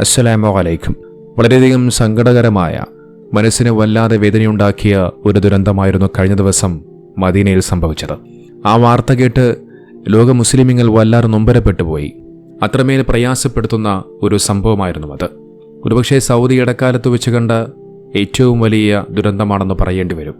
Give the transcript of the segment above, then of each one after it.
അസ്സലാമു അലൈക്കും. വളരെയധികം സങ്കടകരമായ മനസ്സിന് വല്ലാതെ വേദനയുണ്ടാക്കിയ ഒരു ദുരന്തമായിരുന്നു കഴിഞ്ഞ ദിവസം മദീനയിൽ സംഭവിച്ചത്. ആ വാർത്ത കേട്ട് ലോക മുസ്ലിമിങ്ങൾ വല്ലാതെ നൊമ്പരപ്പെട്ടു പോയി. അത്രമേൽ പ്രയാസപ്പെടുത്തുന്ന ഒരു സംഭവമായിരുന്നു അത്. ഒരുപക്ഷെ സൗദി ഇടക്കാലത്ത് വെച്ച് കണ്ട ഏറ്റവും വലിയ ദുരന്തമാണെന്ന് പറയേണ്ടി വരും.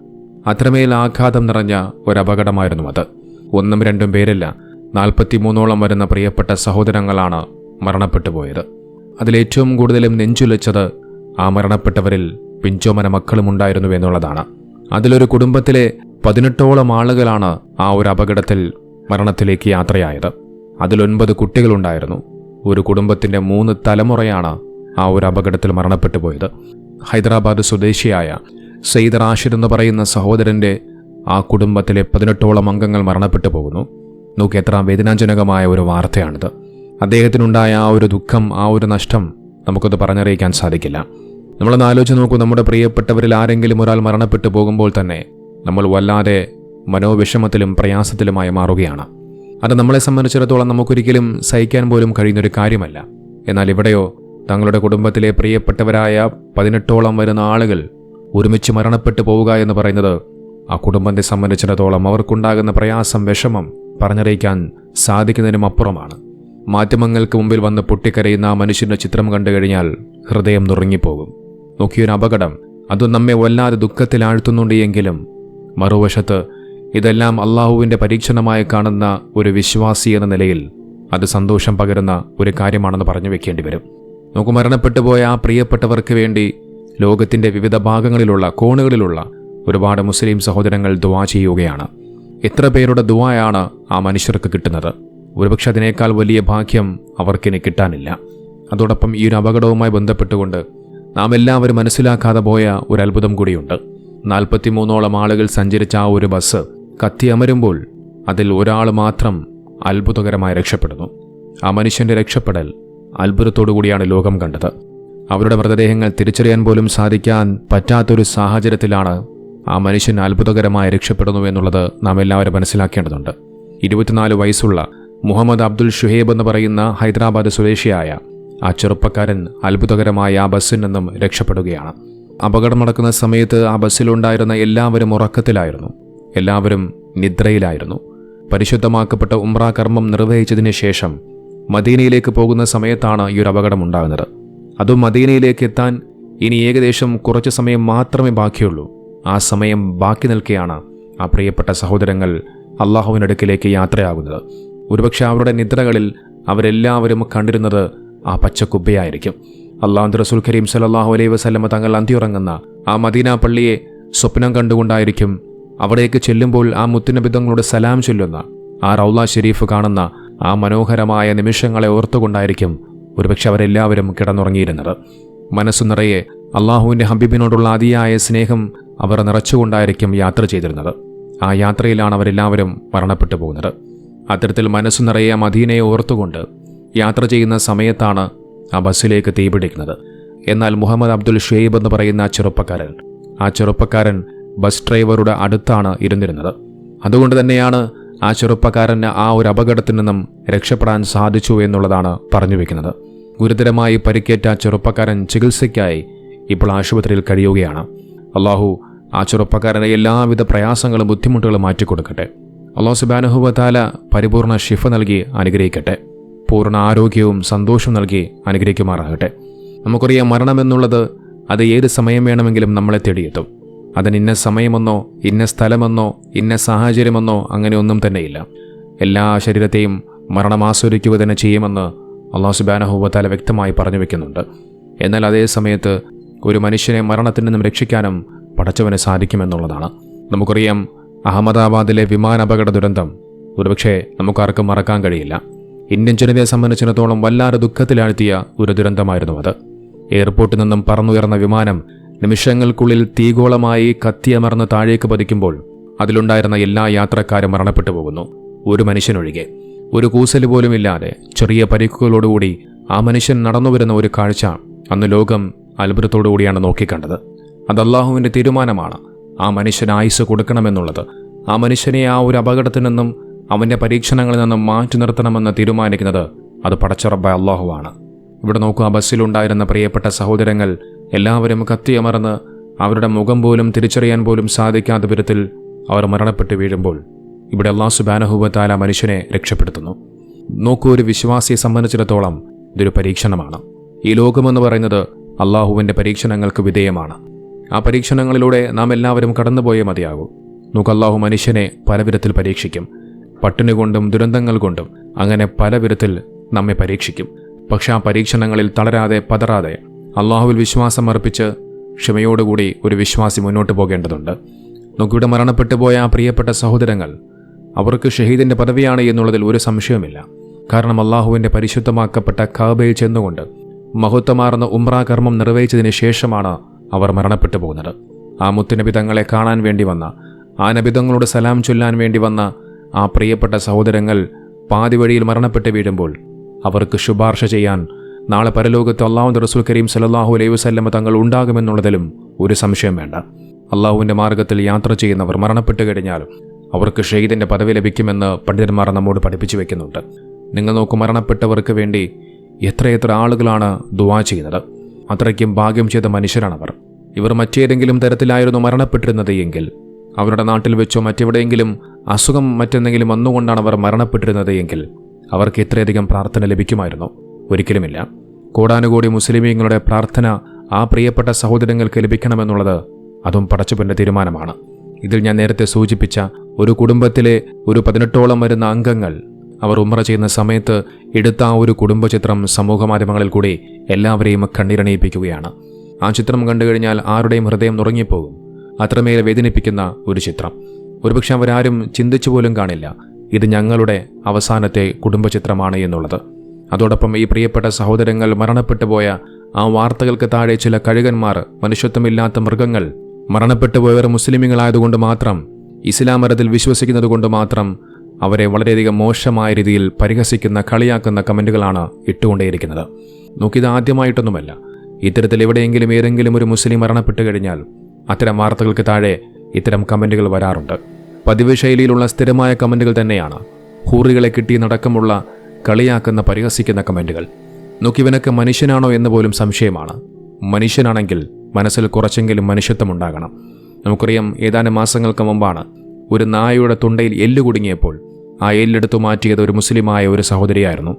അത്രമേൽ ആഘാതം നിറഞ്ഞ ഒരപകടമായിരുന്നു അത്. ഒന്നും രണ്ടും പേരല്ല നാൽപ്പത്തിമൂന്നോളം വരുന്ന പ്രിയപ്പെട്ട സഹോദരങ്ങളാണ് മരണപ്പെട്ടു പോയത്. അതിലേറ്റവും കൂടുതലും നെഞ്ചുലച്ചത് ആ മരണപ്പെട്ടവരിൽ പിഞ്ചോമന മക്കളും ഉണ്ടായിരുന്നു എന്നുള്ളതാണ്. അതിലൊരു കുടുംബത്തിലെ പതിനെട്ടോളം ആളുകളാണ് ആ ഒരു അപകടത്തിൽ മരണത്തിലേക്ക് യാത്രയായത്. അതിലൊൻപത് കുട്ടികളുണ്ടായിരുന്നു. ഒരു കുടുംബത്തിന്റെ മൂന്ന് തലമുറയാണ് ആ ഒരു അപകടത്തിൽ മരണപ്പെട്ടു പോയത്. ഹൈദരാബാദ് സ്വദേശിയായ സെയ്ദ് റാഷിദ് എന്ന് പറയുന്ന സഹോദരന്റെ ആ കുടുംബത്തിലെ പതിനെട്ടോളം അംഗങ്ങൾ മരണപ്പെട്ടു പോകുന്നു. നോക്കി എത്ര വേദനാജനകമായ ഒരു വാർത്തയാണിത്. അദ്ദേഹത്തിനുണ്ടായ ആ ഒരു ദുഃഖം ആ ഒരു നഷ്ടം നമുക്കത് പറഞ്ഞറിയിക്കാൻ സാധിക്കില്ല. നമ്മളൊന്ന് ആലോചിച്ച് നോക്കൂ നമ്മുടെ പ്രിയപ്പെട്ടവരിൽ ആരെങ്കിലും ഒരാൾ മരണപ്പെട്ടു പോകുമ്പോൾ തന്നെ നമ്മൾ വല്ലാതെ മനോവിഷമത്തിലും പ്രയാസത്തിലുമായി മാറുകയാണ്. അത് നമ്മളെ സംബന്ധിച്ചിടത്തോളം നമുക്കൊരിക്കലും സഹിക്കാൻ പോലും കഴിയുന്നൊരു കാര്യമല്ല. എന്നാൽ ഇവിടെയോ തങ്ങളുടെ കുടുംബത്തിലെ പ്രിയപ്പെട്ടവരായ പതിനെട്ടോളം വരുന്ന ആളുകൾ ഒരുമിച്ച് മരണപ്പെട്ടു പോവുക എന്ന് പറയുന്നത് ആ കുടുംബത്തെ സംബന്ധിച്ചിടത്തോളം അവർക്കുണ്ടാകുന്ന പ്രയാസം വിഷമം പറഞ്ഞറിയിക്കാൻ സാധിക്കുന്നതിനും അപ്പുറമാണ്. മാധ്യമങ്ങൾക്ക് മുമ്പിൽ വന്ന് പൊട്ടിക്കരയുന്ന ആ മനുഷ്യന്റെ ചിത്രം കണ്ടു കഴിഞ്ഞാൽ ഹൃദയം നുറങ്ങിപ്പോകും. നോക്കിയൊരു അപകടം. അത് നമ്മെ വല്ലാതെ ദുഃഖത്തിലാഴ്ത്തുന്നുണ്ട് എങ്കിലും മറുവശത്ത് ഇതെല്ലാം അള്ളാഹുവിന്റെ പരീക്ഷണമായി കാണുന്ന ഒരു വിശ്വാസി എന്ന നിലയിൽ അത് സന്തോഷം പകരുന്ന ഒരു കാര്യമാണെന്ന് പറഞ്ഞു വെക്കേണ്ടി വരും. നമുക്ക് മരണപ്പെട്ടു പോയ ആ പ്രിയപ്പെട്ടവർക്ക് വേണ്ടി ലോകത്തിന്റെ വിവിധ ഭാഗങ്ങളിലുള്ള കോണുകളിലുള്ള ഒരുപാട് മുസ്ലിം സഹോദരങ്ങൾ ദുവാ ചെയ്യുകയാണ്. എത്ര പേരുടെ ദുവായാണ് ആ മനുഷ്യർക്ക് കിട്ടുന്നത്? ഒരുപക്ഷെ അതിനേക്കാൾ വലിയ ഭാഗ്യം അവർക്കിനി കിട്ടാനില്ല. അതോടൊപ്പം ഈ ഒരു അപകടവുമായി ബന്ധപ്പെട്ടുകൊണ്ട് നാം എല്ലാവരും മനസ്സിലാക്കാതെ പോയ ഒരു അത്ഭുതം കൂടിയുണ്ട്. നാൽപ്പത്തിമൂന്നോളം ആളുകൾ സഞ്ചരിച്ച ആ ഒരു ബസ് കത്തിയമരുമ്പോൾ അതിൽ ഒരാൾ മാത്രം അത്ഭുതകരമായി രക്ഷപ്പെടുന്നു. ആ മനുഷ്യന്റെ രക്ഷപ്പെടൽ കൂടിയാണ് ലോകം കണ്ടത്. അവരുടെ മൃതദേഹങ്ങൾ തിരിച്ചറിയാൻ പോലും സാധിക്കാൻ പറ്റാത്തൊരു സാഹചര്യത്തിലാണ് ആ മനുഷ്യൻ അത്ഭുതകരമായി രക്ഷപ്പെടുന്നു എന്നുള്ളത് നാം എല്ലാവരും മനസ്സിലാക്കേണ്ടതുണ്ട്. ഇരുപത്തിനാല് വയസ്സുള്ള മുഹമ്മദ് അബ്ദുൽ ഷുഹേബ് എന്ന് പറയുന്ന ഹൈദരാബാദ് സ്വദേശിയായ ആ ചെറുപ്പക്കാരൻ അത്ഭുതകരമായ ആ ബസ്സിൽ നിന്നും രക്ഷപ്പെടുകയാണ്. അപകടം നടക്കുന്ന സമയത്ത് ആ ബസ്സിലുണ്ടായിരുന്ന എല്ലാവരും ഉറക്കത്തിലായിരുന്നു. എല്ലാവരും നിദ്രയിലായിരുന്നു. പരിശുദ്ധമാക്കപ്പെട്ട ഉംറ കർമ്മം നിർവഹിച്ചതിന് ശേഷം മദീനയിലേക്ക് പോകുന്ന സമയത്താണ് ഈ ഒരു അപകടം ഉണ്ടാകുന്നത്. അതും മദീനയിലേക്ക് എത്താൻ ഇനി ഏകദേശം കുറച്ച് സമയം മാത്രമേ ബാക്കിയുള്ളൂ. ആ സമയം ബാക്കി നിൽക്കെയാണ് ആ പ്രിയപ്പെട്ട സഹോദരങ്ങൾ അള്ളാഹുവിനടുക്കിലേക്ക് യാത്രയാകുന്നത്. ഒരുപക്ഷെ അവരുടെ നിദ്രകളിൽ അവരെല്ലാവരും കണ്ടിരുന്നത് ആ പച്ചക്കുബ്ബയായിരിക്കും അള്ളാഹു റസൂൽ കരീം സലാഹു അലൈഹി വസ്ലമ തങ്ങൾ അന്തിയുറങ്ങുന്ന ആ മദീന പള്ളിയെ സ്വപ്നം കണ്ടുകൊണ്ടായിരിക്കും അവിടേക്ക് ചെല്ലുമ്പോൾ ആ മുത്തുനബിദ്ധങ്ങളോട് സലാം ചൊല്ലുന്ന ആ റൗല ഷെരീഫ് കാണുന്ന ആ മനോഹരമായ നിമിഷങ്ങളെ ഓർത്തുകൊണ്ടായിരിക്കും ഒരുപക്ഷെ അവരെല്ലാവരും കിടന്നുറങ്ങിയിരുന്നത്. മനസ്സു നിറയെ അള്ളാഹുവിന്റെ ഹബീബിനോടുള്ള അതിയായ സ്നേഹം അവർ നിറച്ചുകൊണ്ടായിരിക്കും യാത്ര ചെയ്തിരുന്നത്. ആ യാത്രയിലാണ് അവരെല്ലാവരും മരണപ്പെട്ടു പോകുന്നത്. അത്തരത്തിൽ മനസ്സു നിറയെ മദീനയെ ഓർത്തുകൊണ്ട് യാത്ര ചെയ്യുന്ന സമയത്താണ് ആ ബസ്സിലേക്ക് തീപിടിക്കുന്നത് എന്നാൽ മുഹമ്മദ് അബ്ദുൽ ഷെയ്ബ് എന്ന് പറയുന്ന ആ ചെറുപ്പക്കാരൻ ആ ചെറുപ്പക്കാരൻ ബസ് ഡ്രൈവറുടെ അടുത്താണ് ഇരുന്നിരുന്നത്. അതുകൊണ്ട് തന്നെയാണ് ആ ചെറുപ്പക്കാരന് ആ ഒരു അപകടത്തിൽ നിന്നും രക്ഷപ്പെടാൻ സാധിച്ചു എന്നുള്ളതാണ് പറഞ്ഞു വെക്കുന്നത്. ഗുരുതരമായി പരിക്കേറ്റ ആ ചെറുപ്പക്കാരൻ ചികിത്സയ്ക്കായി ഇപ്പോൾ ആശുപത്രിയിൽ കഴിയുകയാണ്. അള്ളാഹു ആ ചെറുപ്പക്കാരന്റെ എല്ലാവിധ പ്രയാസങ്ങളും ബുദ്ധിമുട്ടുകളും മാറ്റിക്കൊടുക്കട്ടെ. അള്ളാഹു സുബാനഹുബത്താല പരിപൂർണ ശിഫ നൽകി അനുഗ്രഹിക്കട്ടെ. പൂർണ ആരോഗ്യവും സന്തോഷവും നൽകി അനുഗ്രഹിക്കുമാറാകട്ടെ. നമുക്കറിയാം മരണമെന്നുള്ളത് അത് ഏത് സമയം വേണമെങ്കിലും നമ്മളെ തേടിയെത്തും. അതിന് ഇന്ന സമയമെന്നോ ഇന്ന സ്ഥലമെന്നോ ഇന്ന സാഹചര്യമെന്നോ അങ്ങനെ ഒന്നും തന്നെയില്ല. എല്ലാ ശരീരത്തെയും മരണം ആസ്വദിക്കുക തന്നെ ചെയ്യുമെന്ന് അള്ളാഹു സുബാനഹുബത്താല വ്യക്തമായി പറഞ്ഞു വെക്കുന്നുണ്ട്. എന്നാൽ അതേ സമയത്ത് ഒരു മനുഷ്യനെ മരണത്തിൽ നിന്നും രക്ഷിക്കാനും പടച്ചവന് സാധിക്കുമെന്നുള്ളതാണ്. നമുക്കറിയാം അഹമ്മദാബാദിലെ വിമാനാപകട ദുരന്തം ഒരുപക്ഷെ നമുക്കാർക്കും മറക്കാൻ കഴിയില്ല. ഇന്ത്യൻ ജനതയെ സംബന്ധിച്ചിടത്തോളം വല്ലാതെ ദുഃഖത്തിലാഴ്ത്തിയ ഒരു ദുരന്തമായിരുന്നു അത്. എയർപോർട്ടിൽ നിന്നും പറന്നുയർന്ന വിമാനം നിമിഷങ്ങൾക്കുള്ളിൽ തീഗോളമായി കത്തിയമർന്ന് താഴേക്ക് പതിക്കുമ്പോൾ അതിലുണ്ടായിരുന്ന എല്ലാ യാത്രക്കാരും മരണപ്പെട്ടു പോകുന്നു. ഒരു മനുഷ്യനൊഴികെ. ഒരു കൂസൽ പോലുമില്ലാതെ ചെറിയ പരിക്കുകളോടുകൂടി ആ മനുഷ്യൻ നടന്നുവരുന്ന ഒരു കാഴ്ച അന്ന് ലോകം അത്ഭുതത്തോടുകൂടിയാണ് നോക്കിക്കണ്ടത്. അത് അള്ളാഹുവിന്റെ തീരുമാനമാണ് ആ മനുഷ്യന് ആയുസ് കൊടുക്കണമെന്നുള്ളത്. ആ മനുഷ്യനെ ആ ഒരു അപകടത്തിൽ നിന്നും അവന്റെ പരീക്ഷണങ്ങളിൽ നിന്നും മാറ്റി നിർത്തണമെന്ന് തീരുമാനിക്കുന്നത് അത് പടച്ചറബ അള്ളാഹുവാണ്. ഇവിടെ നോക്കൂ ആ ബസ്സിലുണ്ടായിരുന്ന പ്രിയപ്പെട്ട സഹോദരങ്ങൾ എല്ലാവരും കത്തിയമർന്ന് അവരുടെ മുഖം പോലും തിരിച്ചറിയാൻ പോലും സാധിക്കാത്ത വിധത്തിൽ അവർ മരണപ്പെട്ട് വീഴുമ്പോൾ ഇവിടെ അള്ളാഹു സുബാനഹുബത്താല മനുഷ്യനെ രക്ഷപ്പെടുത്തുന്നു. നോക്കൂ ഒരു വിശ്വാസിയെ സംബന്ധിച്ചിടത്തോളം ഇതൊരു പരീക്ഷണമാണ്. ഈ ലോകമെന്ന് പറയുന്നത് അള്ളാഹുവിന്റെ പരീക്ഷണങ്ങൾക്ക് വിധേയമാണ്. ആ പരീക്ഷണങ്ങളിലൂടെ നാം എല്ലാവരും കടന്നുപോയേ മതിയാകൂ. അള്ളാഹു മനുഷ്യനെ പലവിധത്തിൽ പരീക്ഷിക്കും. പട്ടിണി കൊണ്ടും ദുരന്തങ്ങൾ കൊണ്ടും അങ്ങനെ പലവിധത്തിൽ നമ്മെ പരീക്ഷിക്കും. പക്ഷെ ആ പരീക്ഷണങ്ങളിൽ തളരാതെ പതറാതെ അള്ളാഹുവിൽ വിശ്വാസം അർപ്പിച്ച് ക്ഷമയോടുകൂടി ഒരു വിശ്വാസി മുന്നോട്ട് പോകേണ്ടതുണ്ട്. നോക്കിയുടെ മരണപ്പെട്ടു പോയ ആ പ്രിയപ്പെട്ട സഹോദരങ്ങൾ അവർക്ക് ഷഹീദിന്റെ പദവിയാണ് എന്നുള്ളതിൽ ഒരു സംശയവുമില്ല. കാരണം അള്ളാഹുവിന്റെ പരിശുദ്ധമാക്കപ്പെട്ട കാബയിൽ ചെന്നുകൊണ്ട് മഹത്വമാർന്ന ഉംറ കർമ്മം നിർവഹിച്ചതിന് ശേഷമാണ് അവർ മരണപ്പെട്ടു പോകുന്നത്. ആ മുത്തുനബി തങ്ങളെ കാണാൻ വേണ്ടി വന്ന ആ നബിതങ്ങളോട് സലാം ചൊല്ലാൻ വേണ്ടി വന്ന ആ പ്രിയപ്പെട്ട സഹോദരങ്ങൾ പാതി വഴിയിൽ മരണപ്പെട്ട് വീഴുമ്പോൾ അവർക്ക് ശുപാർശ ചെയ്യാൻ നാളെ പരലോകത്ത് അള്ളാഹു റസൂൽ കരീം സലാഹു അലൈഹി വസ്ല്ലമ തങ്ങൾ ഉണ്ടാകുമെന്നുള്ളതിലും ഒരു സംശയം വേണ്ട. അള്ളാഹുവിന്റെ മാർഗത്തിൽ യാത്ര ചെയ്യുന്നവർ മരണപ്പെട്ടു കഴിഞ്ഞാൽ അവർക്ക് ഷെയ്ദിന്റെ പദവി ലഭിക്കുമെന്ന് പണ്ഡിതന്മാർ നമ്മോട് പഠിപ്പിച്ചു വെക്കുന്നുണ്ട്. നിങ്ങൾ നോക്കൂ മരണപ്പെട്ടവർക്ക് വേണ്ടി എത്രയെത്ര ആളുകളാണ് ദുവാ ചെയ്യുന്നത്. അത്രയ്ക്കും ഭാഗ്യം ചെയ്ത മനുഷ്യരാണവർ. ഇവർ മറ്റേതെങ്കിലും തരത്തിലായിരുന്നു മരണപ്പെട്ടിരുന്നത് എങ്കിൽ അവരുടെ നാട്ടിൽ വെച്ചോ മറ്റെവിടെയെങ്കിലും അസുഖം മറ്റെന്തെങ്കിലും വന്നുകൊണ്ടാണ് അവർ മരണപ്പെട്ടിരുന്നത് എങ്കിൽ അവർക്ക് ഇത്രയധികം പ്രാർത്ഥന ലഭിക്കുമായിരുന്നു. ഒരിക്കലുമില്ല. കോടാനുകോടി മുസ്ലിമീങ്ങളുടെ പ്രാർത്ഥന ആ പ്രിയപ്പെട്ട സഹോദരങ്ങൾക്ക് ലഭിക്കണമെന്നുള്ളത് അതും പടച്ചുപിന്റെ തീരുമാനമാണ്. ഇതിൽ ഞാൻ നേരത്തെ സൂചിപ്പിച്ച ഒരു കുടുംബത്തിലെ ഒരു പതിനെട്ടോളം വരുന്ന അംഗങ്ങൾ അവർ ഉമ്ര ചെയ്യുന്ന സമയത്ത് എടുത്ത ആ ഒരു കുടുംബചിത്രം സമൂഹമാധ്യമങ്ങളിൽ കൂടി എല്ലാവരെയും കണ്ണീരണിയിപ്പിക്കുകയാണ്. ആ ചിത്രം കണ്ടു കഴിഞ്ഞാൽ ആരുടെയും ഹൃദയം നുറങ്ങിപ്പോകും. അത്രമേൽ വേദനിപ്പിക്കുന്ന ഒരു ചിത്രം. ഒരുപക്ഷെ അവരാരും ചിന്തിച്ചു പോലും കാണില്ല. ഇത് ഞങ്ങളുടെ അവസാനത്തെ കുടുംബചിത്രമാണ് എന്നുള്ളത്. അതോടൊപ്പം ഈ പ്രിയപ്പെട്ട സഹോദരങ്ങൾ മരണപ്പെട്ടു പോയ ആ വാർത്തകൾക്ക് താഴെ ചില കഴുകന്മാർ മനുഷ്യത്വമില്ലാത്ത മൃഗങ്ങൾ മരണപ്പെട്ടു പോയവർ മുസ്ലിമുകളായതുകൊണ്ട് മാത്രം ഇസ്ലാം മതത്തിൽ വിശ്വസിക്കുന്നത് കൊണ്ട് മാത്രം അവരെ വളരെയധികം മോശമായ രീതിയിൽ പരിഹസിക്കുന്ന കളിയാക്കുന്ന കമന്റുകളാണ് ഇട്ടുകൊണ്ടേയിരിക്കുന്നത്. നോക്കിയത് ആദ്യമായിട്ടൊന്നുമല്ല. ഇത്തരത്തിൽ എവിടെയെങ്കിലും ഏതെങ്കിലും ഒരു മുസ്ലിം മരണപ്പെട്ടു കഴിഞ്ഞാൽ അത്തരം വാർത്തകൾക്ക് താഴെ ഇത്തരം കമന്റുകൾ വരാറുണ്ട്. പതിവ് ശൈലിയിലുള്ള സ്ഥിരമായ കമന്റുകൾ തന്നെയാണ് ഹൂറികളെ കിട്ടി നടക്കമുള്ള കളിയാക്കുന്ന പരിഹസിക്കുന്ന കമന്റുകൾ നോക്കിവനൊക്കെ മനുഷ്യനാണോ എന്ന് പോലും സംശയമാണ്. മനുഷ്യനാണെങ്കിൽ മനസ്സിൽ കുറച്ചെങ്കിലും മനുഷ്യത്വം ഉണ്ടാകണം. നമുക്കറിയാം ഏതാനും മാസങ്ങൾക്ക് മുമ്പാണ് ഒരു നായയുടെ തുണ്ടയിൽ എല്ല് കുടുങ്ങിയപ്പോൾ ആ എല്ലെടുത്തു മാറ്റിയത് ഒരു മുസ്ലിമായ ഒരു സഹോദരിയായിരുന്നു.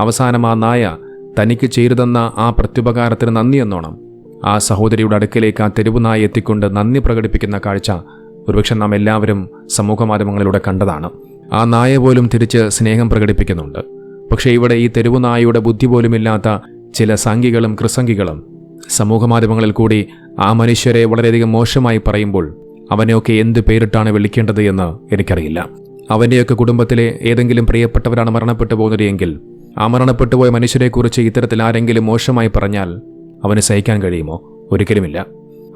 അവസാനം ആ നായ തനിക്ക് ചെയ്തുതന്ന ആ പ്രത്യുപകാരത്തിന് നന്ദിയെന്നോണം ആ സഹോദരിയുടെ അടുക്കിലേക്ക് ആ തെരുവു നായ എത്തിക്കൊണ്ട് നന്ദി പ്രകടിപ്പിക്കുന്ന കാഴ്ച ഒരുപക്ഷെ നാം എല്ലാവരും സമൂഹ മാധ്യമങ്ങളിലൂടെ കണ്ടതാണ്. ആ നായ പോലും തിരിച്ച് സ്നേഹം പ്രകടിപ്പിക്കുന്നുണ്ട്. പക്ഷേ ഇവിടെ ഈ തെരുവു നായയുടെ ബുദ്ധി പോലുമില്ലാത്ത ചില സംഘികളും കൃസംഗികളും സമൂഹമാധ്യമങ്ങളിൽ കൂടി ആ മനുഷ്യരെ വളരെയധികം മോശമായി പറയുമ്പോൾ അവനെയൊക്കെ എന്ത് പേരിട്ടാണ് വിളിക്കേണ്ടത് എന്ന് എനിക്കറിയില്ല. അവന്റെയൊക്കെ കുടുംബത്തിലെ ഏതെങ്കിലും പ്രിയപ്പെട്ടവരാണ് മരണപ്പെട്ടു പോകുന്നത് എങ്കിൽ ആ മരണപ്പെട്ടു പോയ മനുഷ്യരെക്കുറിച്ച് ഇത്തരത്തിൽ ആരെങ്കിലും മോശമായി പറഞ്ഞാൽ അവന് സഹിക്കാൻ കഴിയുമോ? ഒരിക്കലുമില്ല.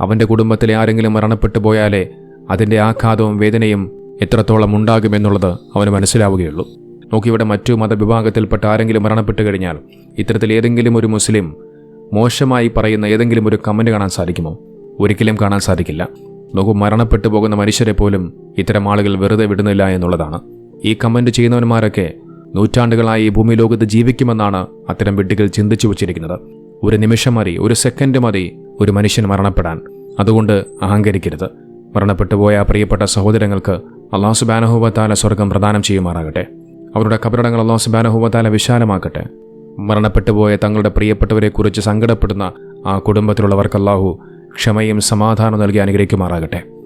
അവന്റെ കുടുംബത്തിലെ ആരെങ്കിലും മരണപ്പെട്ടു പോയാലേ അതിന്റെ ആഘാതവും വേദനയും എത്രത്തോളം ഉണ്ടാകുമെന്നുള്ളത് അവന് മനസ്സിലാവുകയുള്ളൂ. നോക്കിവിടെ മറ്റു മതവിഭാഗത്തിൽപ്പെട്ട ആരെങ്കിലും മരണപ്പെട്ടു കഴിഞ്ഞാൽ ഇത്തരത്തിൽ ഏതെങ്കിലും ഒരു മുസ്ലിം മോശമായി പറയുന്ന ഏതെങ്കിലും ഒരു കമന്റ് കാണാൻ സാധിക്കുമോ? ഒരിക്കലും കാണാൻ സാധിക്കില്ല. നോക്കൂ മരണപ്പെട്ടു പോകുന്ന മനുഷ്യരെ പോലും ഇത്തരം ആളുകൾ വെറുതെ വിടുന്നില്ല എന്നുള്ളതാണ്. ഈ കമന്റ് ചെയ്യുന്നവന്മാരൊക്കെ നൂറ്റാണ്ടുകളായി ഈ ഭൂമി ലോകത്ത് ജീവിക്കുമെന്നാണ് അത്തരം വിഡ്ഢികൾ ചിന്തിച്ചു വച്ചിരിക്കുന്നത്. ഒരു നിമിഷം മതി ഒരു സെക്കൻഡ് മതി ഒരു മനുഷ്യൻ മരണപ്പെടാൻ. അതുകൊണ്ട് അഹങ്കരിക്കരുത്. മരണപ്പെട്ടു പോയ പ്രിയപ്പെട്ട സഹോദരങ്ങൾക്ക് അള്ളാഹു സുബാനഹുബത്താല സ്വർഗം പ്രദാനം ചെയ്യുമാറാകട്ടെ. അവരുടെ കബറിടങ്ങൾ അള്ളാഹു സുബാനഹുബത്താല വിശാലമാക്കട്ടെ. മരണപ്പെട്ടു പോയ തങ്ങളുടെ പ്രിയപ്പെട്ടവരെക്കുറിച്ച് സങ്കടപ്പെടുന്ന ആ കുടുംബത്തിലുള്ളവർക്ക് അള്ളാഹു ക്ഷമയും സമാധാനം നൽകി അനുഗ്രഹിക്കുമാറാകട്ടെ.